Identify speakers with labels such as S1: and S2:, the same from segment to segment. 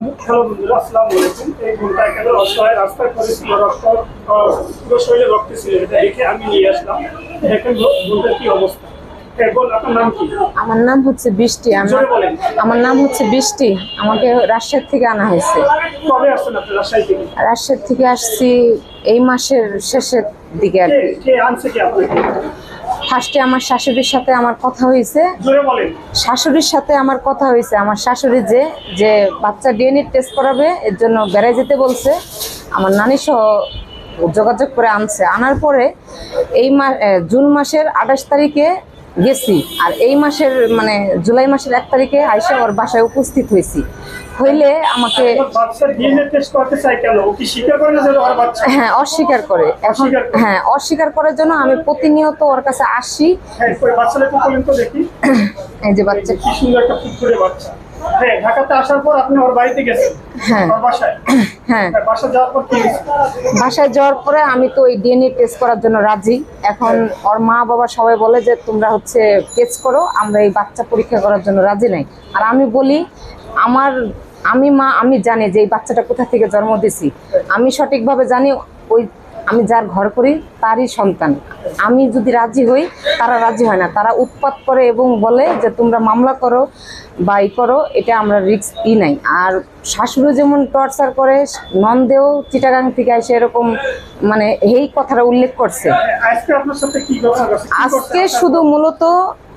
S1: Hello বন্ধুরা আসসালামু আলাইকুম। এই বোনটা একেবারে অসহায় রাস্তায় পড়েছিল রক্ত পুরো শরীরে রক্ত ছিল। এটা দেখে আমি নিয়ে আসলাম। দেখেন বোন- কি অবস্থা। বোন আপনার নাম কি?
S2: আমার নাম হচ্ছে বৃষ্টি। আমার নাম হচ্ছে বৃষ্টি। আমাকে রাজশাহী থেকে আনা হয়েছে।
S1: রাজশাহী থেকে?
S2: আসছি এই মাসের শেষের দিকে আর
S1: কে।
S2: ফার্স্টে আমার শাশুড়ির সাথে আমার কথা হয়েছে। শাশুড়ির সাথে আমার কথা হয়েছে। আমার শাশুড়ি যে যে বাচ্চা ডিএনএ টেস্ট করাবে এর জন্য বেড়ায় যেতে বলছে। আমার নানি সহ যোগাযোগ করে আনছে। আনার পরে এই মা জুন মাসের আঠাশ তারিখে গেছি। আর এই মাসের মানে জুলাই মাসের এক তারিখে আইসা ওর বাসায় উপস্থিত হয়েছি। হইলে আমাকে হ্যাঁ অস্বীকার করে। এখন হ্যাঁ অস্বীকার করার জন্য আমি প্রতিনিয়ত ওর কাছে আসি।
S1: হ্যাঁ
S2: এই যে বাচ্চা।
S1: হ্যাঁ ঢাকাতে আসার পর আপনি ওর বাড়িতে গেছেন।
S2: হ্যাঁ।
S1: বাসায়?
S2: হ্যাঁ।
S1: হ্যাঁ, বাসায় যাওয়ার পর কি
S2: বাসায় যাওয়ার পরে আমি তো ওই ডিএনএ টেস্ট করার জন্য রাজি। এখন ওর মা বাবা সবাই বলে যে তোমরা হচ্ছে টেস্ট করো আমরা এই বাচ্চা পরীক্ষা করার জন্য রাজি নাই। আর আমি বলি আমার আমি মা আমি জানি যে এই বাচ্চাটা কোথা থেকে জন্ম দিছি। আমি সঠিকভাবে জানি ওই আমি যার ঘর করি তারই সন্তান। আমি যদি রাজি হই তারা রাজি হয় না। তারা উৎপাত করে এবং বলে যে তোমরা মামলা করো বা ই করো এটা আমরা রিস্ক ই নাই। আর শাশুড়ি যেমন টর্চার করে নন্দেও চিটাগাং থেকে এসে এরকম মানে এই কথাটা উল্লেখ করছে।
S1: আজকে?
S2: শুধু মূলত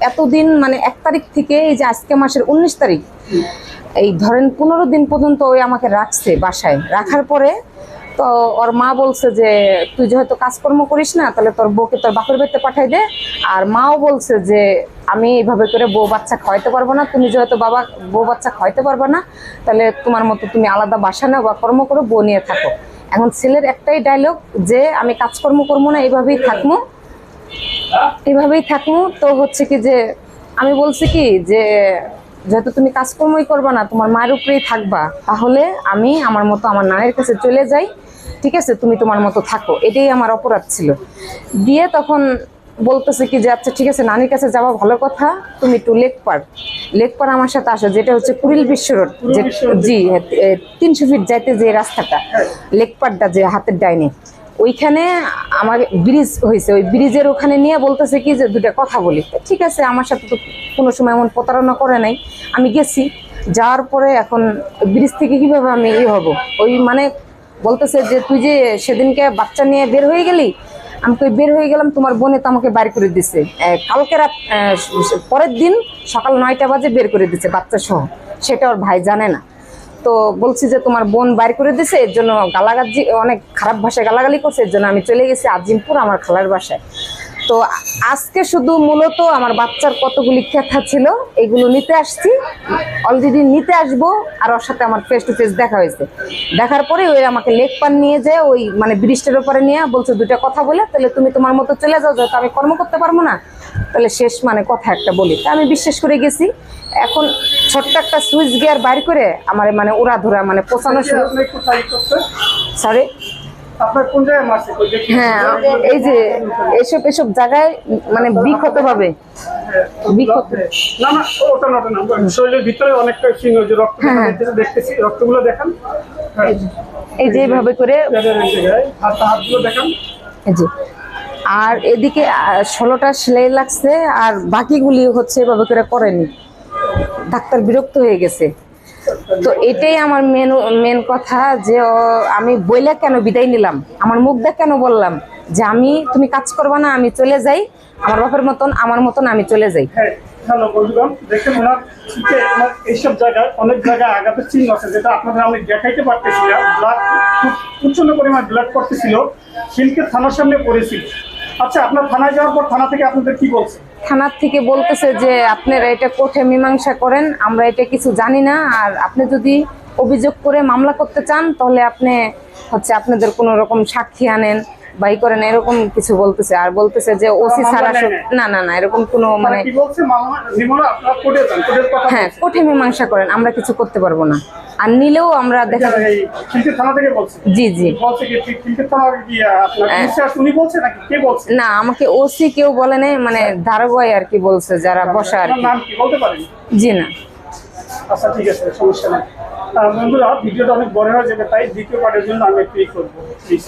S2: এতদিন মানে এক তারিখ থেকে এই যে আজকে মাসের উনিশ তারিখ এই ধরেন পনেরো দিন পর্যন্ত ওই আমাকে রাখছে বাসায়। রাখার পরে তো ওর মা বলছে যে, তুই যেহেতু কাজকর্ম করিস না, তাহলে তোর বউকে তোর বাপের বাড়িতে পাঠাই দে। আর মাও বলছে যে, আমি এইভাবে করে বউ বাচ্চা খাওয়াইতে পারব না। তুমি যেহেতু বাবা, বউ বাচ্চা খাওয়াইতে পারবে না, তাহলে তোমার মতো তুমি আলাদা বাসা নাও বা কর্ম করো, বউ নিয়ে থাকো। এখন ছেলের একটাই ডায়লগ যে, আমি কাজকর্ম করব না এইভাবেই থাকব। এভাবেই থাকব। তো হচ্ছে কি যে, আমি বলছি কি যে যেহেতু তুমি কাজকর্মই করবা না তোমার মায়ের উপরেই থাকবা তাহলে আমি আমার মতো আমার নানির কাছে চলে যাই। ঠিক আছে তুমি তোমার মতো থাকো। এটাই আমার অপরাধ ছিল। দিয়ে তখন বলতেছে কি যে আচ্ছা ঠিক আছে নানির কাছে যাওয়া ভালো কথা। তুমি একটু লেকপার লেকপার আমার সাথে আসো যেটা হচ্ছে কুড়িল বিশ্ব রোড। জি তিনশো ফিট যাইতে যে রাস্তাটা। লেকপারটা যে হাতের ডাইনে। ওইখানে আমার ব্রিজ হয়েছে। ওই ব্রিজের ওখানে নিয়ে বলতেছে কি যে দুটা কথা বলি। ঠিক আছে, আমার সাথে তো কোনো সময় এমন প্রতারণা করে নাই। আমি গেছি, যাওয়ার পরে এখন ব্রিজ থেকে কীভাবে আমি ই হব? ওই মানে বলতেছে যে, তুই যে সেদিনকে বাচ্চা নিয়ে বের হয়ে গেলি, আমি কই বের হয়ে গেলাম, তোমার বোনে তো আমাকে বাইর করে দিছে। কালকে রাত পরের দিন সকাল নয়টা বাজে বের করে দিছে বাচ্চা সহ সেটা ওর ভাই জানে না। তো বলছি যে তোমার বোন বাইর করে দিছে, এর জন্য গালাগাজি, অনেক খারাপ ভাষায় গালাগালি করছে, এর জন্য আমি চলে গেছি আজিমপুর, আমার খালার বাসায়। তো আজকে শুধু মূলত আমার বাচ্চার কতগুলি কথা ছিল এগুলো নিতে আসছি। অলরেডি নিতে আসব আর ওর সাথে আমার ফেস টু ফেস দেখা হয়েছে। দেখার পরে ওই আমাকে লেক পান নিয়ে যায় ওই মানে ব্রিজটার উপরে নিয়ে বলছে দুটা কথা বলে তাহলে তুমি তোমার মতো চলে যাও যেহেতু আমি কর্ম করতে পারব না। তাহলে শেষ মানে কথা একটা বলি। তা আমি বিশ্বাস করে গেছি। এখন ছোট্ট একটা সুইচ গিয়ার বাইর করে আমার মানে উড়া ধরা মানে পোষানো শুরু সরি হ্যাঁ এই যে এসব এসব জায়গায় মানে বিক্ষত ভাবে বিক্ষত
S1: না না ওটা না শরীরের ভিতরে অনেকটা চিহ্ন যে রক্ত
S2: হ্যাঁ।
S1: দেখতেছি। রক্তগুলো দেখান। হ্যাঁ।
S2: এই যে এইভাবে করে আর এদিকে ষোলোটা সেলাই লাগছে আর বাকিগুলি হচ্ছে এভাবে করে করেনি। ডাক্তার বিরক্ত হয়ে গেছে। তো এটাই আমার মেন মেন কথা যে আমি বইলে কেন বিদায় নিলাম? আমার মুখ দেখ কেন বললাম যে, আমি, তুমি কাজ করবা না, আমি চলে যাই। আমার বাপের মতন, আমার মতন আমি চলে যাই।
S1: হ্যাঁ এইসব অনেক আছে, যেটা আমি দেখাইতে খুব পরিমাণ থানার সামনে আচ্ছা আপনার থানায় যাওয়ার পর থানা থেকে আপনাদের কি বলছে?
S2: থানার থেকে বলতেছে যে, আপনারা এটা কোর্টে মীমাংসা করেন, আমরা এটা কিছু জানি না। আর আপনি যদি অভিযোগ করে মামলা করতে চান, তাহলে আপনি হচ্ছে আপনাদের কোনো রকম সাক্ষী আনেন। বা ই করেন এরকম কিছু বলতেছে। আর বলতেছে যে ওসি ছাড়া না না না এরকম কোনো
S1: মানে
S2: হ্যাঁ। কোর্টে মীমাংসা করেন আমরা কিছু করতে পারব না। আর নিলেও আমরা দেখা
S1: থেকে বলছে?
S2: জি জি। হ্যাঁ। না আমাকে ওসি কেউ বলে নাই মানে ধারবাই আর কি বলছে যারা বসা আর জি না।
S1: আচ্ছা ঠিক আছে সমস্যা নেই। বন্ধুরা ভিডিওটা অনেক বড় হয়ে যাবে তাই দ্বিতীয় পার্টের জন্য আমি ই করব প্লিজ